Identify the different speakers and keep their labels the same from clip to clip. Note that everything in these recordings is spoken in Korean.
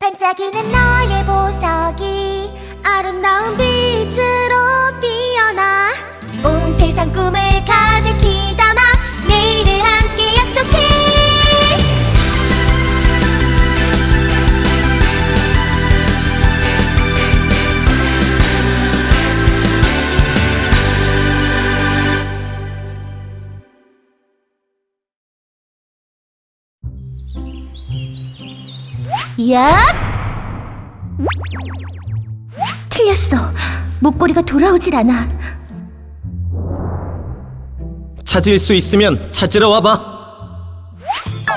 Speaker 1: 반짝이는 너의 보석이 아름다운 빛 야! 틀렸어. 목걸이가 돌아오질 않아.
Speaker 2: 찾을 수 있으면 찾으러 와봐.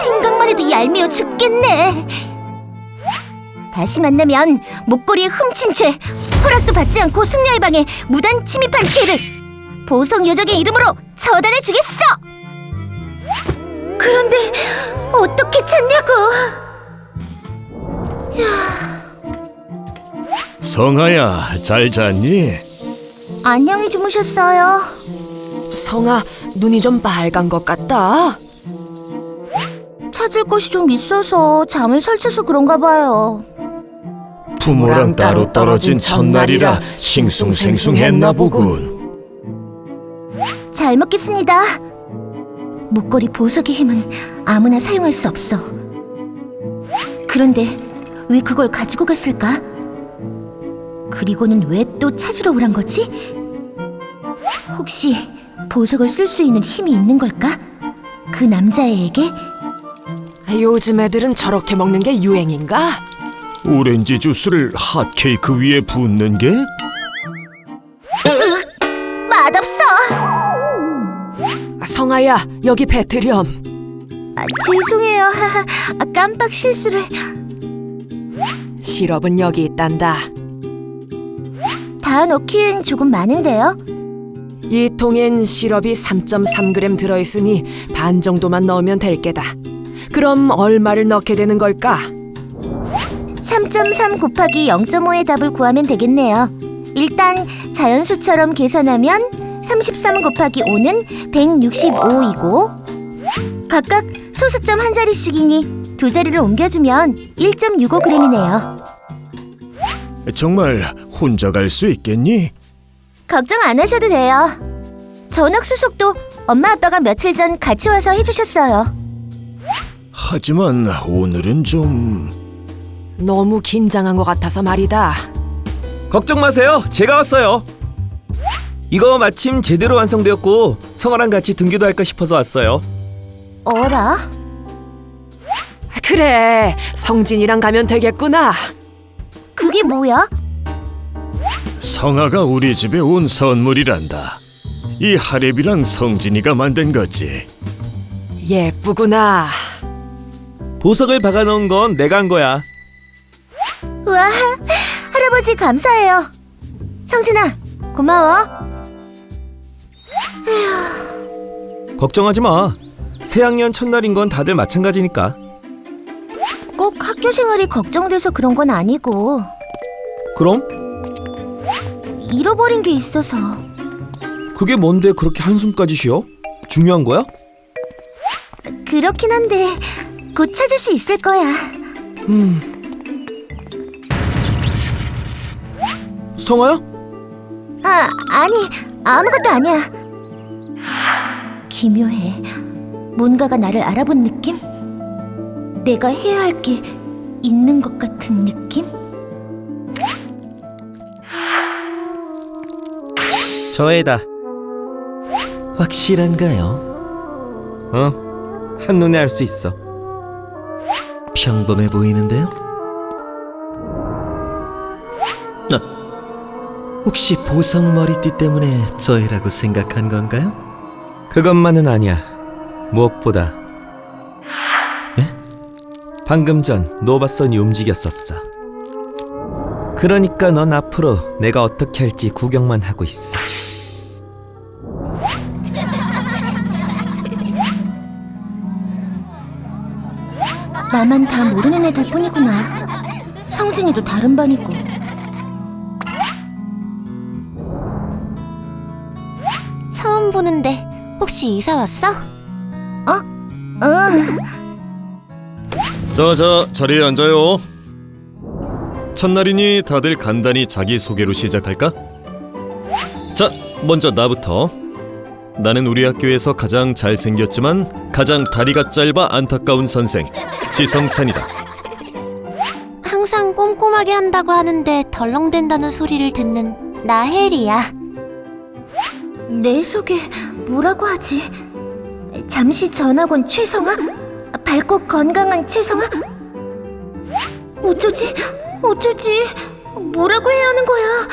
Speaker 1: 생각만 해도 얄미워 죽겠네. 다시 만나면 목걸이에 훔친 채 허락도 받지 않고 숙녀의 방에 무단 침입한 죄를 보석 요정의 이름으로 처단해 주겠어. 그런데 어떻게 찾냐고?
Speaker 3: 성아야, 잘 잤니?
Speaker 1: 안녕히 주무셨어요.
Speaker 4: 성아, 눈이 좀 빨간 것 같다.
Speaker 1: 찾을 곳이 좀 있어서 잠을 설쳐서 그런가 봐요.
Speaker 3: 부모랑 따로 떨어진 첫날이라 싱숭생숭했나 보군.
Speaker 1: 잘 먹겠습니다. 목걸이 보석의 힘은 아무나 사용할 수 없어. 그런데 왜 그걸 가지고 갔을까? 그리고는 왜 또 찾으러 오란 거지? 혹시 보석을 쓸 수 있는 힘이 있는 걸까? 그 남자애에게?
Speaker 4: 요즘 애들은 저렇게 먹는 게 유행인가?
Speaker 3: 오렌지 주스를 핫케이크 위에 붓는 게?
Speaker 1: 맛없어!
Speaker 4: 성아야, 여기 배트렴.
Speaker 1: 아, 죄송해요. 아, 깜빡 실수를.
Speaker 4: 시럽은 여기 있단다.
Speaker 1: 다 넣기엔 조금 많은데요?
Speaker 4: 이 통엔 시럽이 3.3g 들어있으니 반 정도만 넣으면 될 게다. 그럼 얼마를 넣게 되는 걸까?
Speaker 1: 3.3 곱하기 0.5의 답을 구하면 되겠네요. 일단 자연수처럼 계산하면 33 곱하기 5는 165이고 각각 소수점 한 자리씩이니 두 자리를 옮겨주면 1.65g이네요.
Speaker 3: 정말 혼자 갈 수 있겠니?
Speaker 1: 걱정 안 하셔도 돼요. 전학 수속도 엄마 아빠가 며칠 전 같이 와서 해주셨어요.
Speaker 3: 하지만 오늘은 좀...
Speaker 4: 너무 긴장한 것 같아서 말이다.
Speaker 2: 걱정 마세요. 제가 왔어요. 이거 마침 제대로 완성되었고 성아랑 같이 등교도 할까 싶어서 왔어요.
Speaker 1: 어라?
Speaker 4: 그래, 성진이랑 가면 되겠구나.
Speaker 1: 그게 뭐야?
Speaker 3: 성아가 우리 집에 온 선물이란다. 이 하랩이랑 성진이가 만든 거지.
Speaker 4: 예쁘구나.
Speaker 2: 보석을 박아놓은 건 내가 한 거야.
Speaker 1: 우와, 할아버지 감사해요. 성진아, 고마워.
Speaker 2: 걱정하지 마. 새학년 첫날인 건 다들 마찬가지니까.
Speaker 1: 꼭 학교 생활이 걱정돼서 그런 건 아니고
Speaker 2: 그럼
Speaker 1: 잃어버린 게 있어서
Speaker 2: 그게 뭔데 그렇게 한숨까지 쉬어? 중요한 거야?
Speaker 1: 그렇긴 한데 곧 찾을 수 있을 거야.
Speaker 2: 성아야?
Speaker 1: 아, 아니 아무것도 아니야. 기묘해. 뭔가가 나를 알아본 느낌? 내가 해야 할 게 있는 것 같은 느낌?
Speaker 2: 저애다. 확실한가요? 어, 한눈에 알 수 있어. 평범해 보이는데요? 아, 혹시 보석 머리띠 때문에 저애라고 생각한 건가요? 그것만은 아니야. 무엇보다. 예? 방금 전 노바선이 움직였었어. 그러니까 넌 앞으로 내가 어떻게 할지 구경만 하고 있어.
Speaker 1: 나만 다 모르는 애들 뿐이구나. 성진이도 다른 반이고. 처음 보는데 혹시 이사 왔어? 어? 응.
Speaker 2: 저, 저, 자리에 앉아요.
Speaker 3: 첫날이니 다들 간단히 자기 소개로 시작할까? 자, 먼저 나부터. 나는 우리 학교에서 가장 잘생겼지만 가장 다리가 짧아 안타까운 선생 지성찬이다.
Speaker 1: 항상 꼼꼼하게 한다고 하는데 덜렁댄다는 소리를 듣는 나혜리야. 내 소개 뭐라고 하지? 잠시 전학 온 최성아? 밝고 건강한 최성아? 어쩌지? 어쩌지? 뭐라고 해야 하는 거야?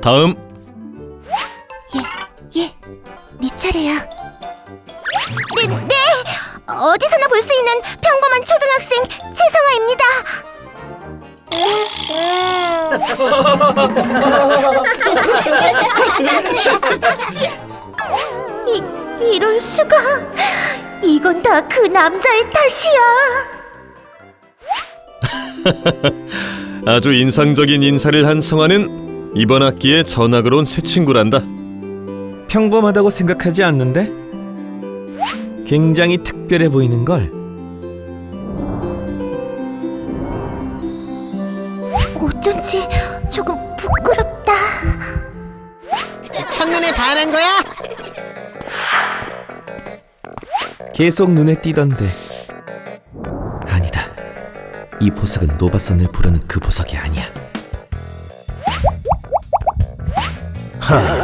Speaker 3: 다음
Speaker 1: 예, 네 차례야. 네, 네. 어디서나 볼 수 있는 평범한 초등학생 최성아입니다. 이 이럴 수가? 이건 다 그 남자의 탓이야.
Speaker 3: 아주 인상적인 인사를 한 성화는 이번 학기에 전학을 온 새 친구란다.
Speaker 2: 평범하다고 생각하지 않는데? 굉장히 특별해 보이는 걸.
Speaker 1: 어쩐지 조금 부끄럽다.
Speaker 5: 첫눈에 반한 거야?
Speaker 2: 계속 눈에 띄던데. 아니다. 이 보석은 노바선을 부르는 그 보석이 아니야.
Speaker 1: 저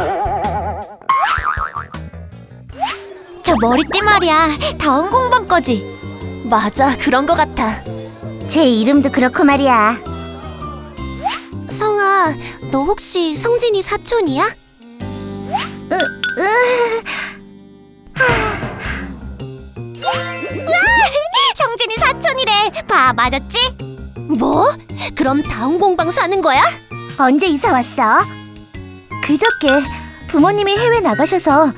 Speaker 1: 머리띠 말이야 다운 공방 거지 맞아 그런 거 같아 제 이름도 그렇고 말이야 성아 너 혹시 성진이 사촌이야? 성진이 사촌이래 봐 맞았지? 뭐? 그럼 다운 공방 사는 거야? 언제 이사 왔어? 그저께 부모님이 해외 나가셔서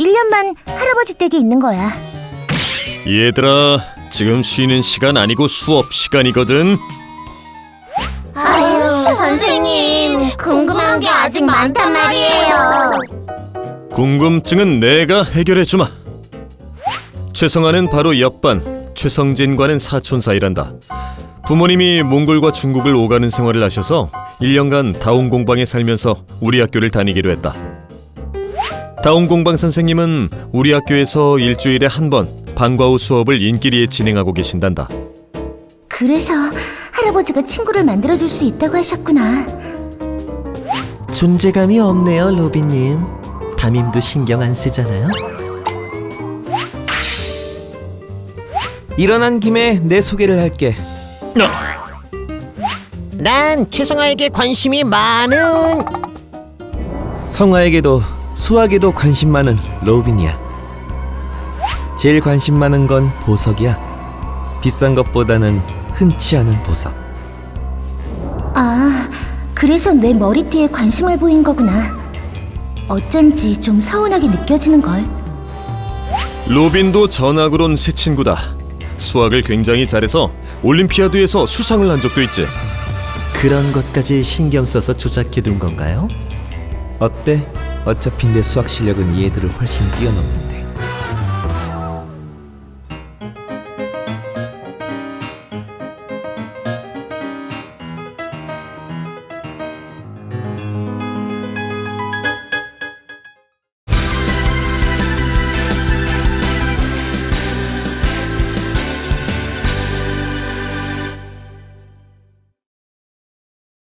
Speaker 1: 1년만 할아버지 댁에 있는 거야.
Speaker 3: 얘들아, 지금 쉬는 시간 아니고 수업 시간이거든.
Speaker 1: 아유, 선생님, 궁금한 게 아직 많단 말이에요.
Speaker 3: 궁금증은 내가 해결해 주마. 최성아는 바로 옆반, 최성진과는 사촌 사이란다. 부모님이 몽골과 중국을 오가는 생활을 하셔서 1년간 다운 공방에 살면서 우리 학교를 다니기로 했다. 다운 공방 선생님은 우리 학교에서 일주일에 한 번 방과 후 수업을 인기리에 진행하고 계신단다.
Speaker 1: 그래서 할아버지가 친구를 만들어줄 수 있다고 하셨구나.
Speaker 6: 존재감이 없네요, 로비님. 담임도 신경 안 쓰잖아요.
Speaker 2: 일어난 김에 내 소개를 할게.
Speaker 5: 난 최성아에게 관심이 많은
Speaker 2: 성화에게도 수학에도 관심 많은 로빈이야. 제일 관심 많은 건 보석이야. 비싼 것보다는 흔치 않은 보석.
Speaker 1: 아, 그래서 내 머리띠에 관심을 보인 거구나. 어쩐지 좀 서운하게 느껴지는 걸.
Speaker 3: 로빈도 전학을 온새 친구다. 수학을 굉장히 잘해서 올림피아드에서 수상을 한 적도 있지.
Speaker 6: 그런 것까지 신경 써서 조작해 둔 건가요?
Speaker 2: 어때? 어차피 내 수학 실력은 얘들을 훨씬 뛰어넘는데.